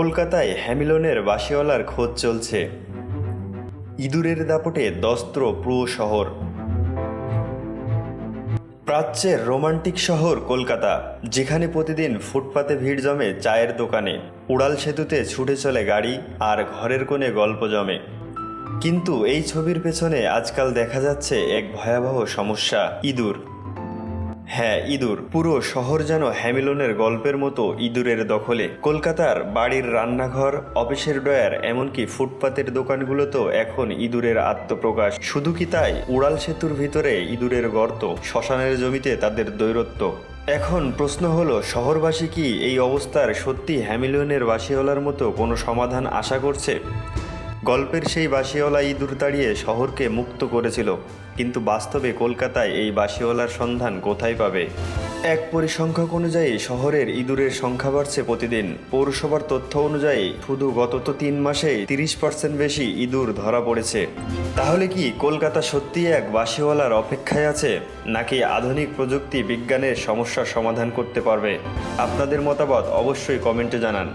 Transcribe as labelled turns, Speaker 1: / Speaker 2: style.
Speaker 1: কলকাতায় হ্যামিলনের বাসিওয়ালার খোঁজ চলছে। ইঁদুরের দাপটে দস্ত্র পুরো শহর। প্রাচ্যের রোমান্টিক শহর কলকাতা, যেখানে প্রতিদিন ফুটপাতে ভিড় জমে চায়ের দোকানে। উড়াল সেতুতে ছুটে চলে গাড়ি আর ঘরের কোণে গল্প জমে। কিন্তু এই ছবির পেছনে আজকাল দেখা যাচ্ছে এক ভয়াবহ সমস্যা, ইঁদুর। হ্যাঁ ইঁদুর। পুরো শহর যেন হ্যামিলনের গল্পের মতো ইঁদুরের দখলে। কলকাতার বাড়ির রান্নাঘর, অফিসের ডয়ার এমনকি ফুটপাতের দোকানগুলোতেও এখন ইঁদুরের আত্মপ্রকাশ। শুধু কি তাই? উড়াল সেতুর ভিতরে ইঁদুরের গর্ত, শ্মশানের জমিতে তাদের দৈরত্ব। এখন প্রশ্ন হলো, শহরবাসী কি এই অবস্থার সত্যি হ্যামিলনের বাসিওয়ালার মতো কোনো সমাধান আশা করছে? গল্পের সেই বাসিওয়ালা ইঁদুর তাড়িয়ে শহরকে মুক্ত করেছিল। কিন্তু বাস্তবে কলকাতায় এই বাসিওয়ালার সন্ধান কোথায় পাবে? এক পরিসংখ্যক অনুযায়ী শহরের ইঁদুরের সংখ্যা বাড়ছে প্রতিদিন। পৌরসভার তথ্য অনুযায়ী শুধু গত তো তিন মাসেই তিরিশ পার্সেন্ট বেশি ইঁদুর ধরা পড়েছে। তাহলে কি কলকাতা সত্যিই এক বাসিওয়ালার অপেক্ষায় আছে? নাকি আধুনিক প্রযুক্তি বিজ্ঞানের সমস্যার সমাধান করতে পারবে? আপনাদের মতামত অবশ্যই কমেন্টে জানান।